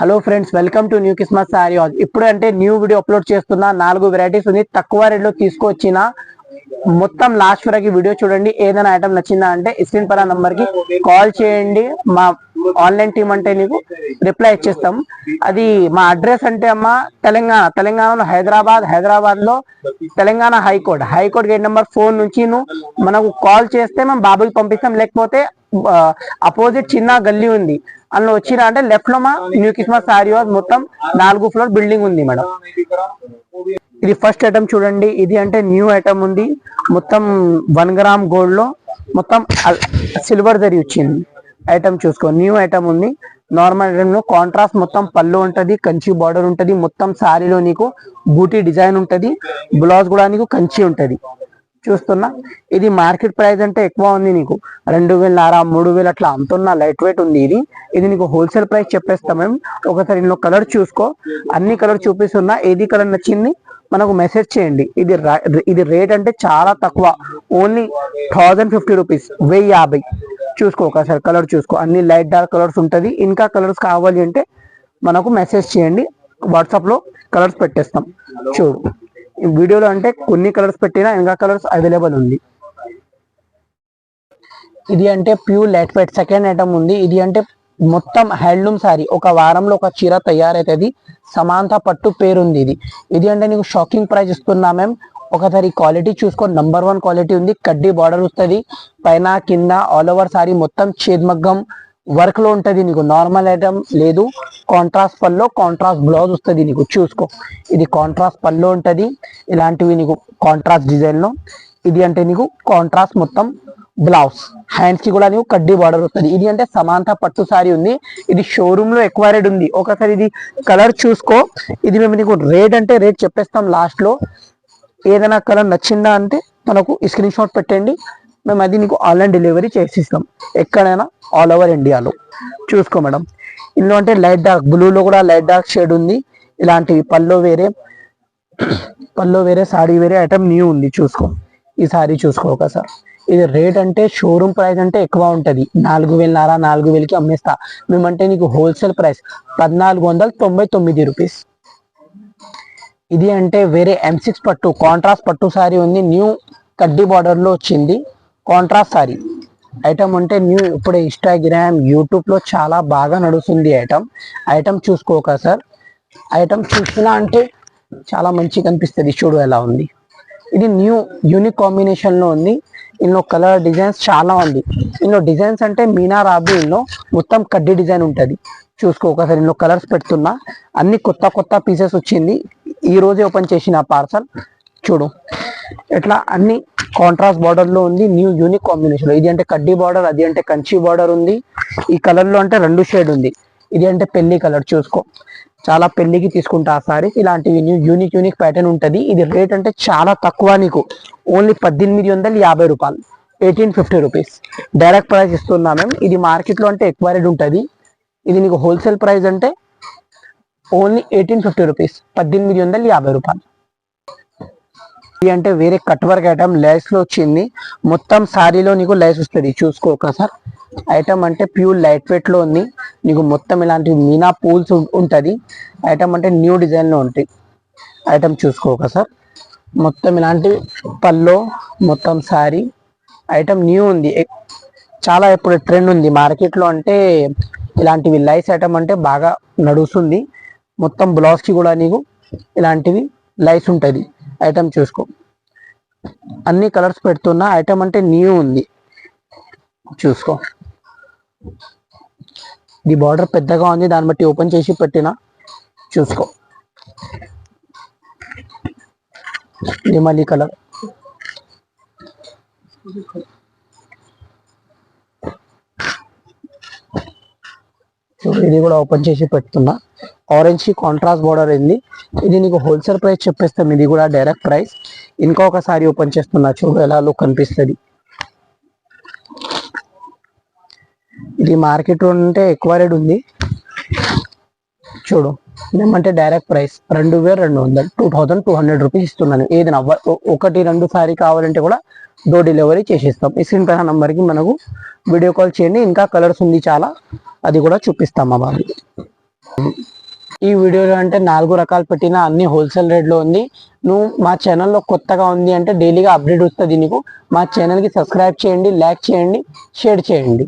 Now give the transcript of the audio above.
Hello friends welcome to new Christmas sari house ఇప్పుడు అంటే new video upload చేస్తున్న నాలుగు వెరైటీస్ ఉంది. తక్కువ రేట్లో తీసుకొచ్చిన మొత్తం లాస్ట్ వరకు వీడియో చూడండి. ఏదైనా ఐటమ్ నచ్చిందా అంటే స్క్రీన్ పర నంబర్కి కాల్ చేయండి. మా ఆన్లైన్ టీం అంటే నీకు రిప్లై ఇచ్చేస్తాం. అది మా అడ్రస్ అంటే అమ్మా తెలంగాణ తెలంగాణలో హైదరాబాద్ హైదరాబాద్లో Telangana high court. High court gate number four నుంచి నువ్వు మనకు కాల్ చేస్తే మేము బాబుకి పంపిస్తాం. లేకపోతే అపోజిట్ చిన్న గల్లీ ఉంది. అందులో వచ్చిన అంటే లెఫ్ట్లో మా న్యూ క్రిస్మస్ సారీ మొత్తం నాలుగు ఫ్లోర్ బిల్డింగ్ ఉంది మేడం. ఇది ఫస్ట్ ఐటమ్ చూడండి. ఇది అంటే న్యూ ఐటమ్ ఉంది. మొత్తం వన్ గ్రామ్ గోల్డ్లో మొత్తం సిల్వర్ జరి వచ్చింది. ఐటమ్ చూసుకో న్యూ ఐటమ్ ఉంది. నార్మల్ ఐటమ్లో కాంట్రాస్ట్ మొత్తం పళ్ళు ఉంటది కంచి బార్డర్ ఉంటది మొత్తం సారీలో నీకు బూటీ డిజైన్ ఉంటది బ్లౌజ్ కూడా నీకు కంచి ఉంటది. చూస్తున్నా. ఇది మార్కెట్ ప్రైస్ అంటే ఎక్కువ ఉంది నీకు. రెండు వేల మూడు వేలు అట్లా అమ్ముతున్నా లైట్ వెయిట్ ఉంది ఇది. ఇది నీకు హోల్సేల్ ప్రైస్ చెప్పేస్తాం మేము. ఒకసారి ఇందులో కలర్ చూసుకో. అన్ని కలర్ చూపిస్తున్నా. ఏది కలర్ నచ్చింది మనకు మెసేజ్ చేయండి. ఇది ఇది రేట్ అంటే చాలా తక్కువ. ఓన్లీ థౌజండ్ ఫిఫ్టీ రూపీస్ వెయ్యి యాభై. చూసుకో ఒకసారి కలర్ చూసుకో. అన్ని లైట్ డార్క్ కలర్స్ ఉంటుంది. ఇంకా కలర్స్ కావాలి అంటే మనకు మెసేజ్ చేయండి. వాట్సాప్లో కలర్స్ పెట్టేస్తాం. చూడు. వీడియోలో అంటే కొన్ని కలర్స్ పెట్టినా ఇంకా కలర్స్ అవైలబుల్ ఉంది. ఇది అంటే pure light weight second item ఉంది. ఇది అంటే మొత్తం హ్యాండ్లూమ్ సారీ. ఒక వారంలో ఒక చీర తయారైతుంది. సమాంత పట్టు పేరుంది ఇది. ఇది అంటే నీకు షాకింగ్ ప్రైస్ ఇస్తున్నా మేము ఒకసారి క్వాలిటీ చూసుకో. నంబర్ వన్ క్వాలిటీ ఉంది. కడ్డీ బార్డర్ వస్తుంది. పైన కింద ఆల్ ఓవర్ సారీ మొత్తం చేద్మగ్గం వర్క్లో ఉంటది నీకు నార్మల్ ఐటమ్ లేదు. కాంట్రాస్ట్ పల్లో కాంట్రాస్ట్ బ్లౌజ్ వస్తుంది నీకు చూసుకో. ఇది కాంట్రాస్ట్ పల్లో ఉంటది ఇలాంటివి నీకు కాంట్రాస్ట్ డిజైన్లో ఇది అంటే నీకు కాంట్రాస్ట్ మొత్తం బ్లౌజ్ హ్యాండ్స్కి కూడా నీకు కడ్డీ బార్డర్ వస్తుంది. ఇది అంటే సమాంత పట్టు సారీ ఉంది. ఇది షోరూమ్లో ఎక్కువ రేట్ ఉంది. ఒకసారి ఇది కలర్ చూసుకో. ఇది మేము నీకు రేట్ అంటే రేట్ చెప్పేస్తాం లాస్ట్లో. ఏదైనా కలర్ నచ్చిందా అంటే మనకు స్క్రీన్ షాట్ పెట్టండి. మేము అది నీకు ఆన్లైన్ డెలివరీ చేసిస్తాం. ఎక్కడైనా ఆల్ ఓవర్ ఇండియాలో. చూసుకో మేడం. ఇందులో అంటే లైట్ డార్క్ బ్లూలో కూడా లైట్ డార్క్ షేడ్ ఉంది. ఇలాంటివి పల్లో వేరే పల్లో వేరే సారీ వేరే ఐటమ్ న్యూ ఉంది. చూసుకో. ఈ సారీ చూసుకో ఒకసారి. ఇది రేట్ అంటే షోరూమ్ ప్రైస్ అంటే ఎక్కువ ఉంటుంది. నాలుగు వేలన్నర నాలుగు వేలకి అమ్మేస్తా. మేమంటే నీకు హోల్సేల్ ప్రైస్ పద్నాలుగు వందల తొంభై తొమ్మిది రూపీస్. ఇది అంటే వేరే ఎం సిక్స్ పట్టు కాంట్రాస్ట్ పట్టు సారీ ఉంది. న్యూ కడ్డీ బార్డర్లో వచ్చింది. కాంట్రాస్ట్ సారీ ఐటమ్ అంటే న్యూ ఇప్పుడు ఇన్స్టాగ్రామ్ యూట్యూబ్లో చాలా బాగా నడుస్తుంది ఐటమ్ ఐటమ్ చూసుకోక సార్ ఐటమ్ చూసినా అంటే చాలా మంచిగా అనిపిస్తుంది చూడు ఎలా ఉంది. ఇది న్యూ యూనిక్ కాంబినేషన్లో ఉంది. ఇందులో కలర్ డిజైన్స్ చాలా ఉంది. ఇందులో డిజైన్స్ అంటే మీనా రాబి ఇందులో మొత్తం కడ్డీ డిజైన్ ఉంటుంది. చూసుకో ఒకసారి ఇందులో కలర్స్ పెడుతున్నా. అన్ని కొత్త కొత్త పీసెస్ వచ్చింది. ఈ రోజే ఓపెన్ చేసిన పార్సల్ చూడు. ఇట్లా అన్ని కాంట్రాస్ట్ బార్డర్లో ఉంది న్యూ యూనిక్ కాంబినేషన్లో. ఇది అంటే కడ్డీ బార్డర్ అది అంటే కంచి బార్డర్ ఉంది. ఈ కలర్లో అంటే రెండు షేడ్ ఉంది. ఇది అంటే పెళ్ళి కలర్ చూసుకో. చాలా పెళ్ళికి తీసుకుంటా ఆ సారీస్ ఇలాంటివి న్యూ యూనిక్ యూనిక్ ప్యాటర్న్ ఉంటుంది. ఇది రేట్ అంటే చాలా తక్కువ నీకు. ఓన్లీ పద్దెనిమిది వందల యాభై రూపాయలు. Eighteen fifty rupees direct price ఇస్తున్నా మేము ఇది మార్కెట్లో అంటే ఎక్కువ రేట్ ఇది నీకు హోల్సేల్ ప్రైస్ అంటే ఓన్లీ ఎయిటీన్ ఫిఫ్టీ రూపీస్ పద్దెనిమిది వందల యాభై రూపాయలు. ఇది అంటే వేరే కట్ వర్క్ ఐటమ్ లైస్లో వచ్చింది. మొత్తం సారీలో నీకు లైస్ వస్తుంది. చూసుకో ఒకసారి ఐటమ్ అంటే ప్యూర్ లైట్ వెయిట్లో ఉంది. నీకు మొత్తం ఇలాంటి మీనా పూల్స్ ఉంటుంది. ఐటమ్ అంటే న్యూ డిజైన్లో ఉంటాయి. ఐటమ్ చూసుకో ఒకసారి మొత్తం ఇలాంటి పల్లో మొత్తం సారీ. ఐటమ్ న్యూ ఉంది. చాలా ఇప్పుడు ట్రెండ్ ఉంది. మార్కెట్లో అంటే ఇలాంటివి లైస్ ఐటమ్ అంటే బాగా నడుస్తుంది. మొత్తం బ్లౌజ్కి కూడా నీకు ఇలాంటివి లైస్ ఉంటుంది. ఐటమ్ చూసుకో. అన్ని కలర్స్ పెడుతున్న ఐటమ్ అంటే న్యూ ఉంది. చూసుకో. ఇది బార్డర్ పెద్దగా ఉంది దాన్ని బట్టి ఓపెన్ చేసి పెట్టిన చూసుకో. ఇది మళ్ళీ కలర్ ఇది కూడా ఓపెన్ చేసి పెడుతున్నా. ఆరెంజ్కి కాంట్రాస్ట్ బోర్డర్ ఉంది ఇది నీకు హోల్సేల్ ప్రైస్ చెప్పేస్తాం. ఇది కూడా డైరెక్ట్ ప్రైస్ ఇంకొకసారి ఓపెన్ చేస్తున్నా. చూడు ఎలా లుక్ కనిపిస్తుంది. ఇది మార్కెట్ ఉంటే ఎక్కువ రేట్ ఉంది. చూడు మేమంటే డైరెక్ట్ ప్రైస్ రెండు వేల రెండు వందలు. Two thousand two hundred rupees ఇస్తున్నాను. ఏదైనా ఒకటి రెండు సారీ కావాలంటే కూడా డోర్ డెలివరీ చేసేస్తాం. ఈ స్క్రీన్ పైన నంబర్కి మనకు వీడియో కాల్ చేయండి. ఇంకా కలర్స్ ఉంది చాలా. అది కూడా చూపిస్తాం మా ఈ వీడియోలో అంటే నాలుగు రకాలు పెట్టిన అన్ని హోల్సేల్ రేట్లో ఉంది. నువ్వు మా ఛానల్లో కొత్తగా ఉంది అంటే డైలీగా అప్డేట్ వస్తుంది నీకు. మా ఛానల్కి సబ్స్క్రైబ్ చేయండి లైక్ చేయండి షేర్ చేయండి.